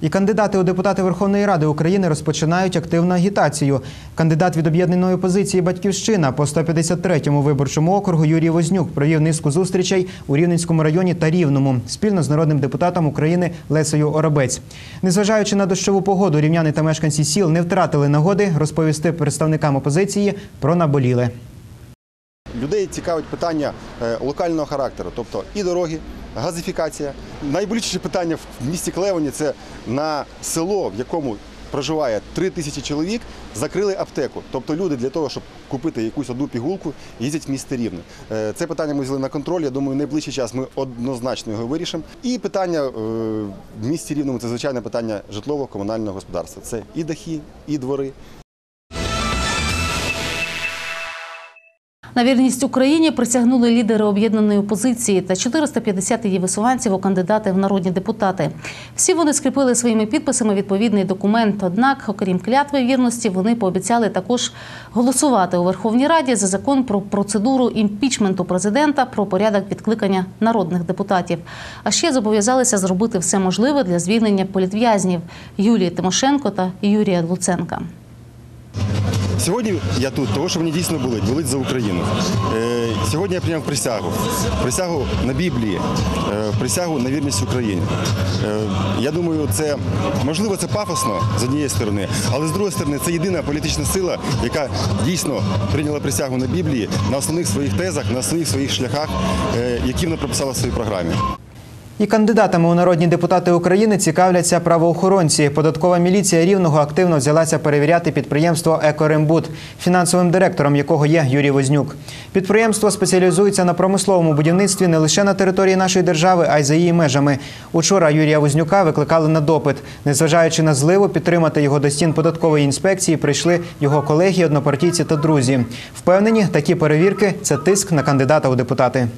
І кандидати у депутати Верховної Ради України розпочинають активну агітацію. Кандидат від об'єднаної опозиції Батьківщина по 153-му виборчому округу Юрій Вознюк провів низку зустрічей у Рівненському районі та Рівному спільно з народним депутатом України Лесею Оробець. Незважаючи на дощову погоду, рівняни та мешканці сіл не втратили нагоди розповісти представникам опозиції про наболіле. Людей цікавить питання е, локального характеру, тобто і дороги, газифікація. Найболючіше питання в місті Клевені це на село, в якому проживає 3 тисячі чоловік, закрили аптеку. Тобто люди для того, щоб купити якусь одну пігулку, їздять в місто Рівне. Е, Це питання ми взяли на контроль. Я думаю, найближчий час ми однозначно його вирішимо. І питання е, в місті Рівному це звичайне питання житлово-комунального господарства. Це і дахи, і двори. На вірність Україні присягнули лідери об'єднаної опозиції та 450 її висуванців у кандидати в народні депутати. Всі вони скріпили своїми підписами відповідний документ. Однак, окрім клятви вірності, вони пообіцяли також голосувати у Верховній Раді за закон про процедуру імпічменту президента про порядок відкликання народних депутатів. А ще зобов'язалися зробити все можливе для звільнення політв'язнів Юлії Тимошенко та Юрія Луценка. Сьогодні я тут, тому що мені дійсно болить, болить за Україну. Е, сьогодні я прийняв присягу. Присягу на Біблії, е, присягу на вірність Україні. Е, я думаю, це можливо це пафосно з однієї сторони, але з другої сторони це єдина політична сила, яка дійсно прийняла присягу на Біблії на основних своїх тезах, на основних своїх шляхах, які вона прописала в своїй програмі. І кандидатами у народні депутати України цікавляться правоохоронці. Податкова міліція рівного активно взялася перевіряти підприємство Екорембут, фінансовим директором якого є Юрій Вознюк. Підприємство спеціалізується на промисловому будівництві не лише на території нашої держави, а й за її межами. Учора Юрія Вознюка викликали на допит. Незважаючи на зливу, підтримати його до стін податкової інспекції прийшли його колеги, однопартійці та друзі. Впевнені, такі перевірки це тиск на кандидата у депутати.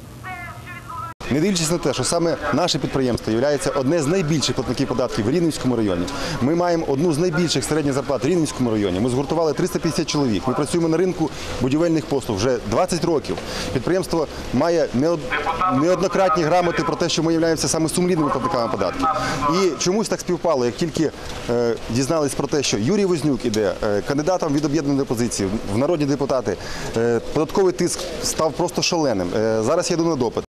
Не дивлячись на те, що саме наше підприємство є одне з найбільших платників податків в Рівненському районі. Ми маємо одну з найбільших середніх зарплат в Рівненському районі. Ми згуртували 350 чоловік. Ми працюємо на ринку будівельних послуг вже 20 років. Підприємство має неоднократні грамоти про те, що ми являємося саме сумлінними платниками податків. І чомусь так співпало, як тільки е, дізнались про те, що Юрій Вознюк іде е, кандидатом від об'єднаної опозиції в народні депутати, е, податковий тиск став просто шаленим. Е, зараз я йду на допит.